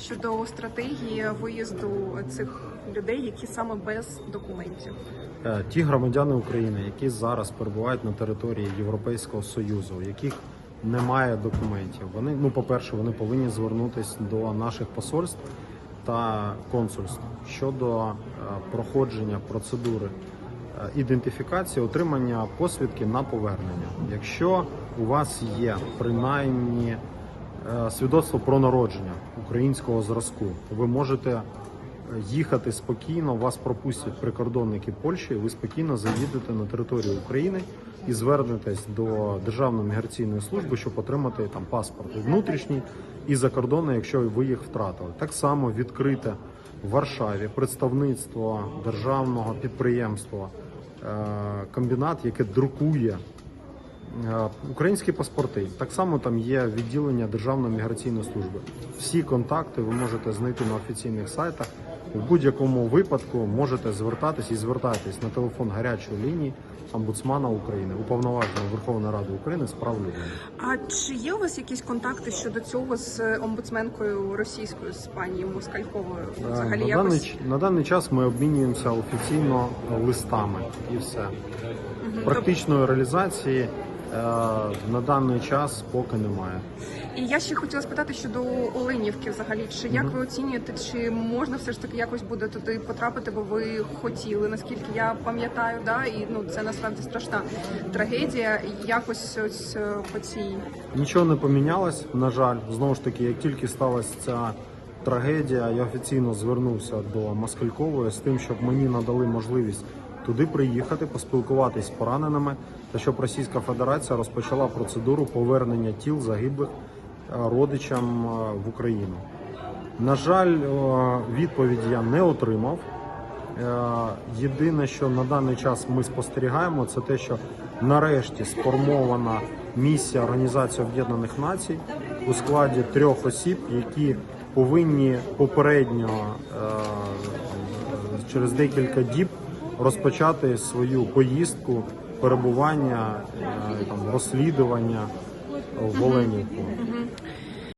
щодо стратегії виїзду цих людей, які саме без документів. Е, Ті громадяни України, які зараз перебувають на території Європейського Союзу, у яких немає документів, вони ну, по-перше, вони повинні звернутися до наших посольств та консульств щодо е, проходження процедури е, ідентифікації, отримання посвідки на повернення. Якщо у вас є принаймні свідоцтво про народження українського зразку, ви можете їхати спокійно, вас пропустять прикордонники Польщі, ви спокійно заїдете на територію України і звернетесь до Державної міграційної служби, щоб отримати там паспорт внутрішній і закордонний, якщо ви їх втратили. Так само відкрите в Варшаві представництво державного підприємства е, комбінат, яке друкує Е, Українські паспорти так само там є відділення Державної міграційної служби. Всі контакти ви можете знайти на офіційних сайтах. В будь-якому випадку можете звертатись і звертайтесь на телефон гарячої лінії омбудсмана України, уповноваженого Верховної Ради України з прав людини. А чи є у вас якісь контакти щодо цього з омбудсменкою російською з пані Москальковою? Е, Взагалі на, даний, якось на даний час ми обмінюємося офіційно листами і все. Практичної реалізації е, на даний час поки немає. і я ще хотіла спитати щодо Оленівки. Взагалі, чи як ви оцінюєте, чи можна все ж таки якось буде туди потрапити, бо ви хотіли, наскільки я пам'ятаю, да і ну це насправді страшна трагедія. Якось ось е, по цій Нічого не помінялось, на жаль. Знову ж таки, як тільки сталася ця трагедія, я офіційно звернувся до Маскалькової з тим, щоб мені надали можливість туди приїхати, поспілкуватись з пораненими, та щоб Російська Федерація розпочала процедуру повернення тіл загиблих е, родичам е, в Україну. На жаль, е, відповіді я не отримав. Єдине, що на даний час ми спостерігаємо, це те, що нарешті сформована місія Організації Об'єднаних Націй у складі трьох осіб, які повинні попередньо через декілька діб розпочати свою поїздку, перебування, е, там, розслідування в Оленівку.